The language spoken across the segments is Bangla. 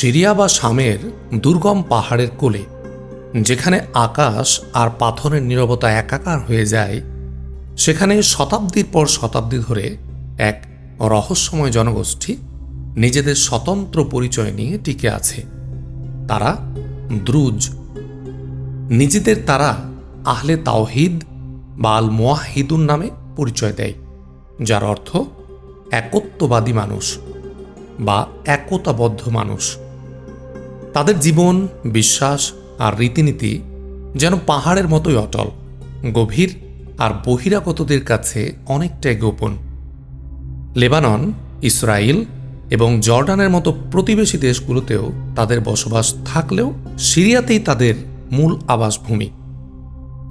সিরিয়া বা শামের দুর্গম পাহাড়ের কোলে, যেখানে আকাশ আর পাথরের নীরবতা একাকার হয়ে যায়, সেখানে শতাব্দীর পর শতাব্দী ধরে এক রহস্যময় জনগোষ্ঠী নিজেদের স্বতন্ত্র পরিচয় নিয়ে টিকে আছে। তারা দ্রুজ। নিজেদের তারা আহলে তাওহিদ বা আল মোয়াহিদুন নামে পরিচয় দেয়, যার অর্থ একত্ববাদী মানুষ বা একতাবদ্ধ মানুষ। তাদের জীবন, বিশ্বাস আর রীতিনীতি যেন পাহাড়ের মতোই অটল, গভীর আর বহিরাগতদের কাছে অনেকটাই গোপন। লেবানন ইসরায়েল এবং জর্ডানের মতো প্রতিবেশী দেশগুলোতেও তাদের বসবাস থাকলেও সিরিয়াতেই তাদের মূল আবাসভূমি।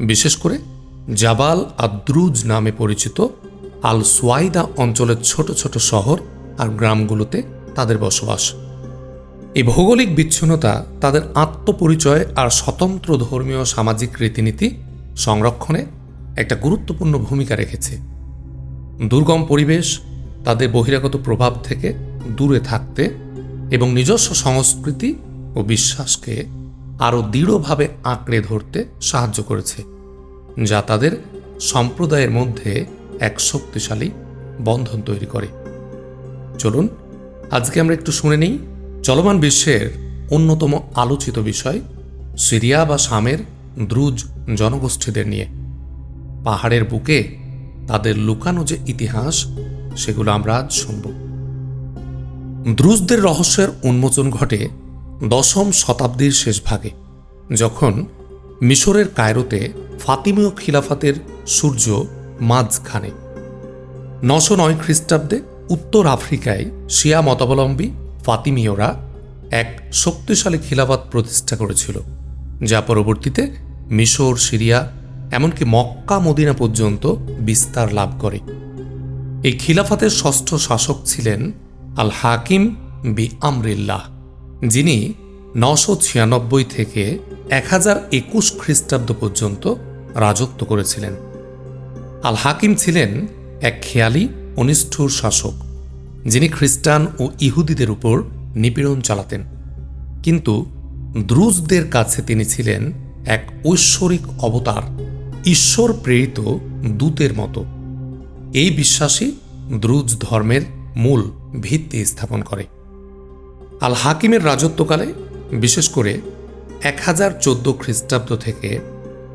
বিশেষ করে জাবাল আদ্রুজ নামে পরিচিত আল সোয়াইদা অঞ্চলের ছোট ছোট শহর আর গ্রামগুলোতে তাদের বসবাস। এই ভৌগোলিক বিচ্ছিন্নতা তাদের আত্মপরিচয় আর স্বতন্ত্র ধর্মীয় সামাজিক রীতিনীতি সংরক্ষণে একটা গুরুত্বপূর্ণ ভূমিকা রেখেছে। দুর্গম পরিবেশ, তাদের বহিরাগত প্রভাব থেকে দূরে থাকতে এবং নিজস্ব সংস্কৃতি ও বিশ্বাসকে আরও দৃঢ়ভাবে আঁকড়ে ধরতে সাহায্য করেছে, যা তাদের সম্প্রদায়ের মধ্যে এক শক্তিশালী বন্ধন তৈরি করে। চলুন, আজকে আমরা একটু শুনে নিই চলমান বিশ্বের অন্যতম আলোচিত বিষয় সিরিয়া বা শামের দ্রুজ জনগোষ্ঠীদের নিয়ে। পাহাড়ের বুকে তাদের লুকানো যে ইতিহাস, সেগুলো আমরা আজ শুনব। দ্রুজদের রহস্যের উন্মোচন ঘটে দশম শতাব্দীর শেষ ভাগে, যখন মিশরের কায়রোতে ফাতিমীয় খিলাফাতের সূর্য মাঝখানে। নশো নয় খ্রিস্টাব্দে উত্তর আফ্রিকায় শিয়া মতাবলম্বী ফাতিমীয়রা এক শক্তিশালী খিলাফত প্রতিষ্ঠা করেছিল, যা পরবর্তীতে মিশর, সিরিয়া, এমনকি মক্কা, মদিনা পর্যন্ত বিস্তার লাভ করে। এই খিলাফতের ষষ্ঠ শাসক ছিলেন আল হাকিম বি আমরিল্লাহ, যিনি নশো ছিয়ানব্বই থেকে এক হাজার একুশ খ্রিস্টাব্দ পর্যন্ত রাজত্ব করেছিলেন। আল হাকিম ছিলেন এক খেয়ালি, অনিষ্ঠুর শাসক। যিনি খ্রিস্টান ও ইহুদিদের উপর নিপীড়ন চালাতেন। কিন্তু দ্রুজদের কাছে তিনি ছিলেন এক ঐশ্বরিক অবতার, ঈশ্বর প্রেরিত দূতের মতো। এই বিশ্বাসই দ্রুজ ধর্মের মূল ভিত্তি স্থাপন করে। আল হাকিমের রাজত্বকালে, বিশেষ করে এক হাজার চোদ্দ খ্রিস্টাব্দ থেকে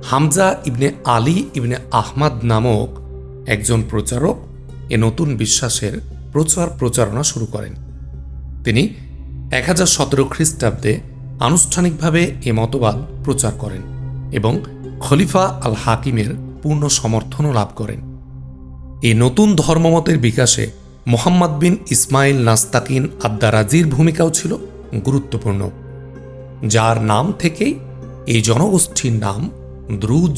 হামজা ইবনে আলী ইবনে আহমাদ নামক একজন প্রচারক এ নতুন বিশ্বাসের প্রচার প্রচারণা শুরু করেন। তিনি এক হাজার সতেরো খ্রিস্টাব্দে আনুষ্ঠানিকভাবে এ মতবাদ প্রচার করেন এবং খলিফা আল হাকিমের পূর্ণ সমর্থনও লাভ করেন। এই নতুন ধর্মমতের বিকাশে মোহাম্মদ বিন ইসমাইল নাস্তাকিন আদ্দারাজির ভূমিকাও ছিল গুরুত্বপূর্ণ, যার নাম থেকেই এই জনগোষ্ঠীর নাম দ্রুজ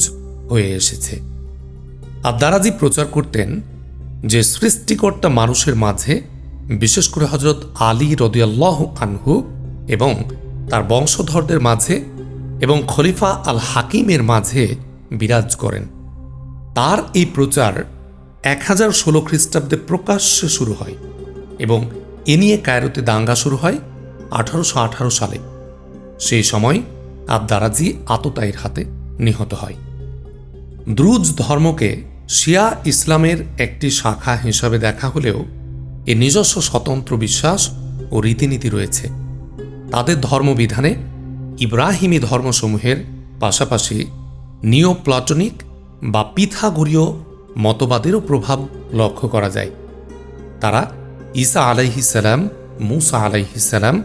হয়ে এসেছে। আদ্দারাজি প্রচার করতেন যে সৃষ্টিকর্তা মানুষের মাঝে, বিশেষ করে হজরত আলী রদিয়াল্লাহ আনহু এবং তার বংশধরদের মাঝে এবং খলিফা আল হাকিমের মাঝে বিরাজ করেন। তার এই প্রচার এক হাজার ষোলো খ্রিস্টাব্দে প্রকাশ্যে শুরু হয় এবং এ নিয়ে কায়রোতে দাঙ্গা শুরু হয় আঠারোশো আঠারো সালে। সেই সময় আবদারাজি আততায়ীর হাতে নিহত হয়। দ্রুজ ধর্মকে শিয়া ইসলামের একটি শাখা হিসাবে দেখা হলেও এ নিজস্ব স্বতন্ত্র বিশ্বাস ও রীতিনীতি রয়েছে। তাদের ধর্মবিধানে ইব্রাহিমী ধর্মসমূহের পাশাপাশি নিও প্লাটনিক বা পিথাগোরীয় মতবাদেরও প্রভাব লক্ষ্য করা যায়। তারা ঈসা আলাইহিসাল্লাম মুসা আলাইহিসাল্লাম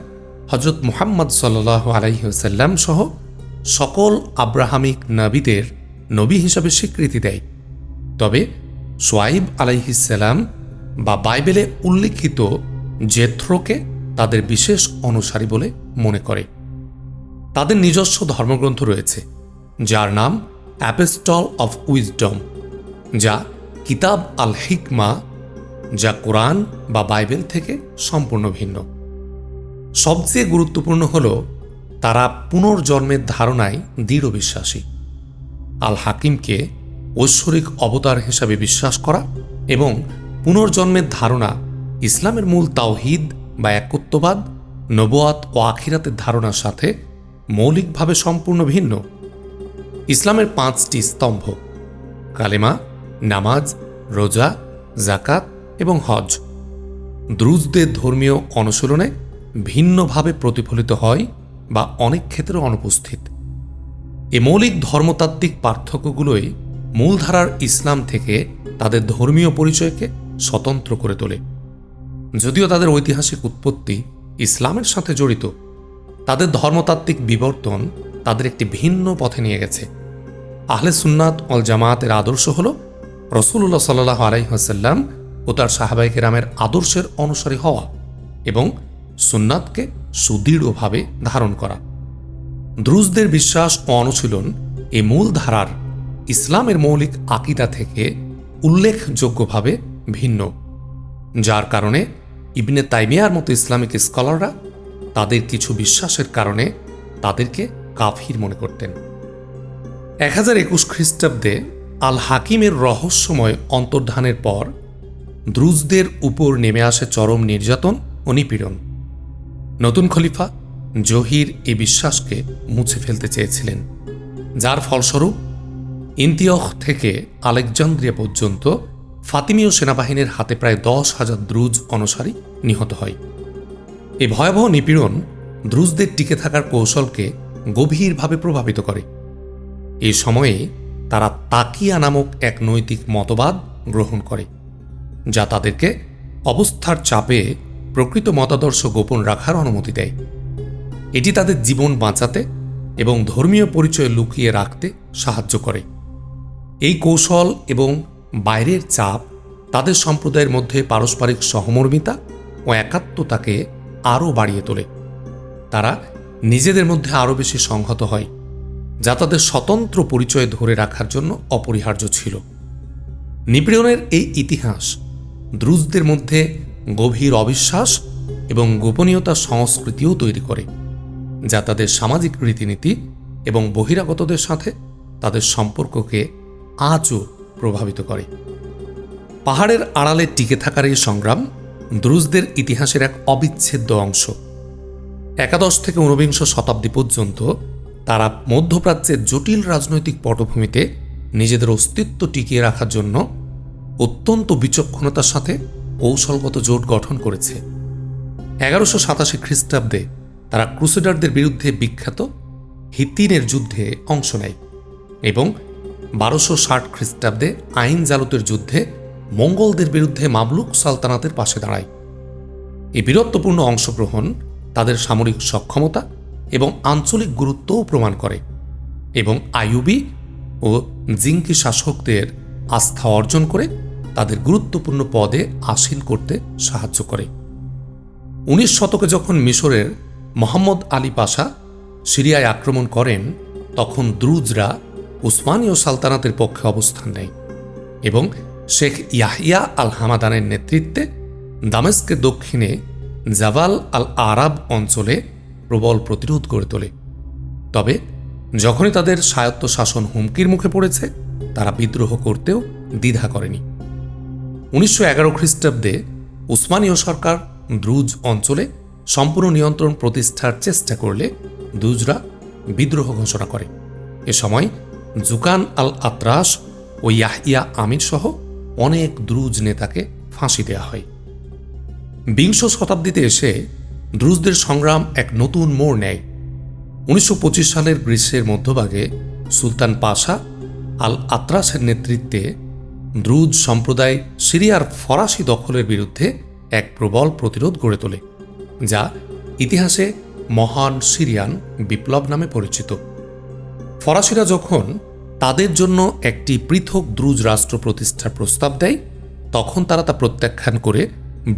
হজরত মুহাম্মদ সাল্লাহ আলাইসাল্লাম সহ সকল আব্রাহামিক নবীদের নবী হিসাবে স্বীকৃতি দেয়। তবে সোয়াইব আলাইহিসাল্লাম বা বাইবেলে উল্লিখিত জেথ্রোকে তাদের বিশেষ অনুসারী বলে মনে করে। তাদের নিজস্ব ধর্মগ্রন্থ রয়েছে, যার নাম অ্যাপেস্টল অফ উইজডম যা কিতাব আল হিকমা যা কোরআন বা বাইবেল থেকে সম্পূর্ণ ভিন্ন। সবচেয়ে গুরুত্বপূর্ণ হল, তারা পুনর্জন্মের ধারণায় দৃঢ় বিশ্বাসী। আল হাকিমকে ঐশ্বরিক অবতার হিসাবে বিশ্বাস করা এবং পুনর্জন্মের ধারণা ইসলামের মূল তাওহিদ বা একত্ববাদ, নবোয়াত ও আখিরাতের ধারণার সাথে মৌলিকভাবে সম্পূর্ণ ভিন্ন। ইসলামের পাঁচটি স্তম্ভ, কালেমা, নামাজ, রোজা জাকাত এবং হজ। দ্রুজদের ধর্মীয় অনুশীলনে ভিন্নভাবে প্রতিফলিত হয় বা অনেক ক্ষেত্রে অনুপস্থিত। এ মৌলিক ধর্মতাত্ত্বিক পার্থক্যগুলোই মূলধারার ইসলাম থেকে তাদের ধর্মীয় পরিচয়কে স্বতন্ত্র করে তোলে। যদিও তাদের ঐতিহাসিক উৎপত্তি ইসলামের সাথে জড়িত, তাদের ধর্মতাত্ত্বিক বিবর্তন তাদের একটি ভিন্ন পথে নিয়ে গেছে। আহলে সুন্নাত অল জামায়াতের আদর্শ হল রসুল্লাহ সাল্লাহ আলাইহাসাল্লাম ও তার সাহাবাই কেরামের আদর্শের অনুসারী হওয়া এবং সুন্নাতকে সুদৃঢ়ভাবে ধারণ করা। দ্রুজদের বিশ্বাস ও অনুশীলন এ মূল ধারার ইসলামের মৌলিক আকিদা থেকে উল্লেখযোগ্যভাবে ভিন্ন, যার কারণে ইবনে তাইমিয়ার মতো ইসলামিক স্কলাররা তাদের কিছু বিশ্বাসের কারণে তাদেরকে কাফির মনে করতেন। এক হাজার একুশ খ্রিস্টাব্দে আল হাকিমের রহস্যময় অন্তর্ধানের পর দ্রুজদের উপর নেমে আসে চরম নির্যাতন ও নিপীড়ন। নতুন খলিফা জহির এই বিশ্বাসকে মুছে ফেলতে চেয়েছিলেন, যার ফলস্বরূপ ইন্তিয়খ থেকে আলেকজান্দ্রিয়া পর্যন্ত ফাতিমীয় সেনাবাহিনীর হাতে প্রায় দশ হাজার দ্রুজ অনুসারী নিহত হয়। এই ভয়াবহ নিপীড়ন দ্রুজদের টিকে থাকার কৌশলকে গভীরভাবে প্রভাবিত করে। এই সময়ে তারা তাকিয়া নামক এক নৈতিক মতবাদ গ্রহণ করে, যা তাদেরকে অবস্থার চাপে প্রকৃত মতাদর্শ গোপন রাখার অনুমতি দেয়। এটি তাদের জীবন বাঁচাতে এবং ধর্মীয় পরিচয় লুকিয়ে রাখতে সাহায্য করে। এই কৌশল এবং বাইরের চাপ তাদের সম্প্রদায়ের মধ্যে পারস্পরিক সহমর্মিতা ও একাত্মতাকে আরও বাড়িয়ে তোলে। তারা নিজেদের মধ্যে আরও বেশি সংহত হয়, যা তাদের স্বতন্ত্র পরিচয় ধরে রাখার জন্য অপরিহার্য ছিল। নিপীড়নের এই ইতিহাস দ্রুজদের মধ্যে গভীর অবিশ্বাস এবং গোপনীয়তা সংস্কৃতিও তৈরি করে, যা তাদের সামাজিক রীতিনীতি এবং বহিরাগতদের সাথে তাদের সম্পর্ককে আজও প্রভাবিত করে। পাহাড়ের আড়ালে টিকে থাকার এই সংগ্রাম দ্রুজদের ইতিহাসের এক অবিচ্ছেদ্য অংশ। একাদশ থেকে ঊনবিংশ শতাব্দী পর্যন্ত তারা মধ্যপ্রাচ্যের জটিল রাজনৈতিক পটভূমিতে নিজেদের অস্তিত্ব টিকিয়ে রাখার জন্য অত্যন্ত বিচক্ষণতার সাথে কৌশলগত জোট গঠন করেছে। এগারোশো সাতাশি খ্রিস্টাব্দে তারা ক্রুসেডারদের বিরুদ্ধে বিখ্যাত হিতিনের যুদ্ধে অংশ নেয় এবং বারোশো ষাট খ্রিস্টাব্দে আইন জালতের যুদ্ধে মঙ্গলদের বিরুদ্ধে মামলুক সালতানাতের পাশে দাঁড়ায়। এই বীরত্বপূর্ণ অংশগ্রহণ তাদের সামরিক সক্ষমতা এবং আঞ্চলিক গুরুত্বও প্রমাণ করে এবং আইয়ুবি ও জিঙ্কি শাসকদের আস্থা অর্জন করে তাদের গুরুত্বপূর্ণ পদে আসীন করতে সাহায্য করে। উনিশ শতকে যখন মিশরের মোহাম্মদ আলী পাশা সিরিয়ায় আক্রমণ করেন, তখন দ্রুজরা উসমানীয় সালতানাতের পক্ষে অবস্থান নেয় এবং শেখ ইয়াহিয়া আল হামাদানের নেতৃত্বে দামেস্কের দক্ষিণে জাভাল আল আরাব অঞ্চলে প্রবল প্রতিরোধ গড়ে তোলে। তবে যখনই তাদের স্বায়ত্ত শাসন হুমকির মুখে পড়েছে, তারা বিদ্রোহ করতেও দ্বিধা করেনি। উনিশশো এগারো খ্রিস্টাব্দে উসমানীয় সরকার দ্রুজ অঞ্চলে সম্পূর্ণ নিয়ন্ত্রণ প্রতিষ্ঠার চেষ্টা করলে দ্রুজরা বিদ্রোহ ঘোষণা করে। এ সময় জুকান আল আত্রাস ও ইয়াহিয়া আমির সহ অনেক দ্রুজ নেতাকে ফাঁসি দেওয়া হয়। বিংশ শতাব্দীতে এসে দ্রুজদের সংগ্রাম এক নতুন মোড় নেয়। উনিশশো পঁচিশ সালের গ্রীষ্মের মধ্যভাগে সুলতান পাশা আল আত্রাসের নেতৃত্বে দ্রুজ সম্প্রদায় সিরিয়ার ফরাসি দখলের বিরুদ্ধে এক প্রবল প্রতিরোধ গড়ে তোলে, যা ইতিহাসে মহান সিরিয়ান বিপ্লব নামে পরিচিত। ফরাসিরা যখন তাদের জন্য একটি পৃথক দ্রুজ রাষ্ট্র প্রতিষ্ঠার প্রস্তাব দেয়, তখন তারা তা প্রত্যাখ্যান করে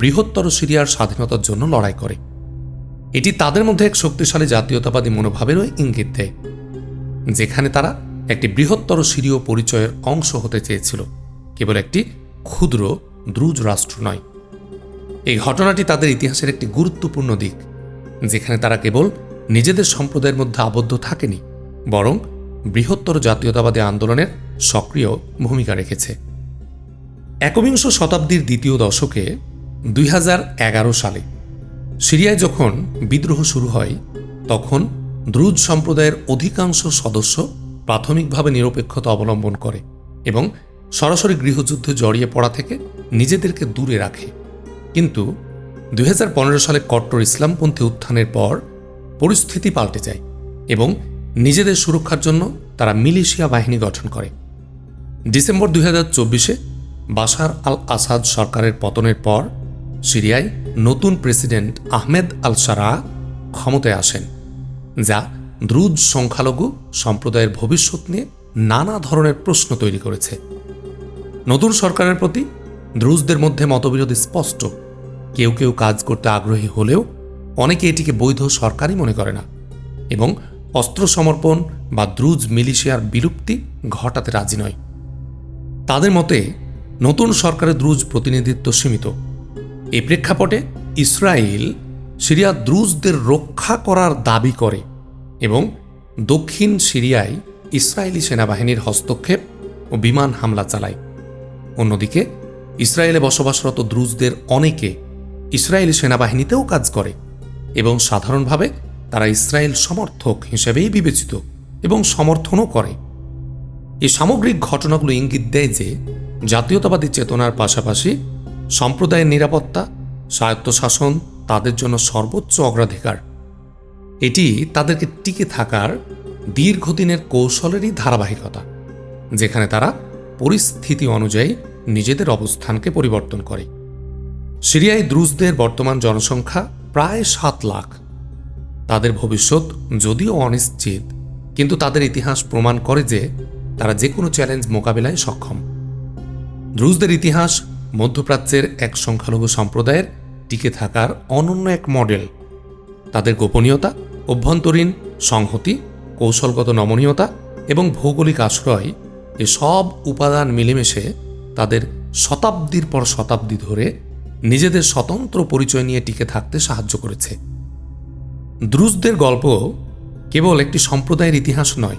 বৃহত্তর সিরিয়ার স্বাধীনতার জন্য লড়াই করে। এটি তাদের মধ্যে এক শক্তিশালী জাতীয়তাবাদী মনোভাবেরও ইঙ্গিত দেয়, যেখানে তারা একটি বৃহত্তর সিরীয় পরিচয়ের অংশ হতে চেয়েছিল, কেবল একটি ক্ষুদ্র দ্রুজ রাষ্ট্র নয়। এই ঘটনাটি তাদের ইতিহাসের একটি গুরুত্বপূর্ণ দিক, যেখানে তারা কেবল নিজেদের সম্প্রদায়ের মধ্যে আবদ্ধ থাকেনি, বরং বৃহত্তর জাতীয়তাবাদী আন্দোলনের সক্রিয় ভূমিকা রেখেছে। একবিংশ শতাব্দীর দ্বিতীয় দশকে দুই হাজার এগারো সালে সিরিয়ায় যখন বিদ্রোহ শুরু হয়, তখন দ্রুজ সম্প্রদায়ের অধিকাংশ সদস্য প্রাথমিকভাবে নিরপেক্ষতা অবলম্বন করে এবং সরাসরি গৃহযুদ্ধে জড়িয়ে পড়া থেকে নিজেদেরকে দূরে রাখে। কিন্তু দুই হাজার পনেরো সালে কট্টর ইসলামপন্থী উত্থানের পর পরিস্থিতি পাল্টে যায় এবং নিজেদের সুরক্ষার জন্য তারা মিলিশিয়া বাহিনী গঠন করে। ডিসেম্বর দুই হাজার চব্বিশে বাশার আল আসাদ সরকারের পতনের পর সিরিয়ায় নতুন প্রেসিডেন্ট আহমেদ আল সারা ক্ষমতায় আসেন, যা দ্রুজ সংখ্যালঘু সম্প্রদায়ের ভবিষ্যৎ নিয়ে নানা ধরনের প্রশ্ন তৈরি করেছে। নতুন সরকারের প্রতি দ্রুজদের মধ্যে মতবিরোধ স্পষ্ট। কেউ কেউ কাজ করতে আগ্রহী হলেও অনেকে এটিকে বৈধ সরকারই মনে করে না এবং অস্ত্র সমর্পণ বা দ্রুজ মিলিশিয়ার বিলুপ্তি ঘটাতে রাজি নয়। তাদের মতে, নতুন সরকারের দ্রুজ প্রতিনিধিত্ব সীমিত। এই প্রেক্ষাপটে ইসরায়েল সিরিয়া দ্রুজদের রক্ষা করার দাবি করে এবং দক্ষিণ সিরিয়ায় ইসরায়েলি সেনাবাহিনীর হস্তক্ষেপ ও বিমান হামলা চালায়। অন্যদিকে, ইসরায়েলে বসবাসরত দ্রুজদের অনেকে ইসরায়েলি সেনাবাহিনীতেও কাজ করে এবং সাধারণভাবে তারা ইসরায়েল সমর্থক হিসেবেই বিবেচিত এবং সমর্থনও করে। এই সামগ্রিক ঘটনাগুলো ইঙ্গিত দেয় যে জাতীয়তাবাদী চেতনার পাশাপাশি সম্প্রদায়ের নিরাপত্তা স্বায়ত্তশাসন তাদের জন্য সর্বোচ্চ অগ্রাধিকার। এটি তাদেরকে টিকে থাকার দীর্ঘদিনের কৌশলেরই ধারাবাহিকতা, যেখানে তারা পরিস্থিতি অনুযায়ী নিজেদের অবস্থানকে পরিবর্তন করে। সিরিয়ায় দ্রুজদের বর্তমান জনসংখ্যা প্রায় সাত লাখ। তাদের ভবিষ্যৎ যদিও অনিশ্চিত, কিন্তু তাদের ইতিহাস প্রমাণ করে যে তারা যে কোনো চ্যালেঞ্জ মোকাবিলায় সক্ষম। দ্রুজদের ইতিহাস মধ্যপ্রাচ্যের এক সংখ্যালঘু সম্প্রদায়ের টিকে থাকার অনন্য এক মডেল। তাদের গোপনীয়তা, অভ্যন্তরীণ সংহতি, কৌশলগত নমনীয়তা এবং ভৌগোলিক আশ্রয় এ সব উপাদান মিলেমিশে তাদের শতাব্দীর পর শতাব্দী ধরে নিজেদের স্বতন্ত্র পরিচয় নিয়ে টিকে থাকতে সাহায্য করেছে। দ্রুজদের গল্প কেবল একটি সম্প্রদায়ের ইতিহাস নয়,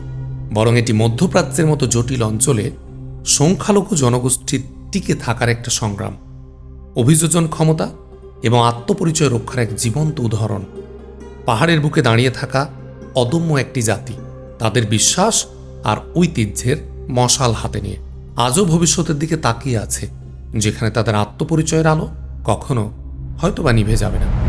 বরং এটি মধ্যপ্রাচ্যের মতো জটিল অঞ্চলে সংখ্যালঘু জনগোষ্ঠীর টিকে থাকার একটা সংগ্রাম, অভিযোজন ক্ষমতা এবং আত্মপরিচয় রক্ষার এক জীবন্ত উদাহরণ। পাহাড়ের বুকে দাঁড়িয়ে থাকা অদম্য একটি জাতি, তাদের বিশ্বাস আর ঐতিহ্যের মশাল হাতে নিয়ে আজও ভবিষ্যতের দিকে তাকিয়ে আছে, যেখানে তাদের আত্মপরিচয়ের আলো কখনো হয়তোবা নিভে যাবে না।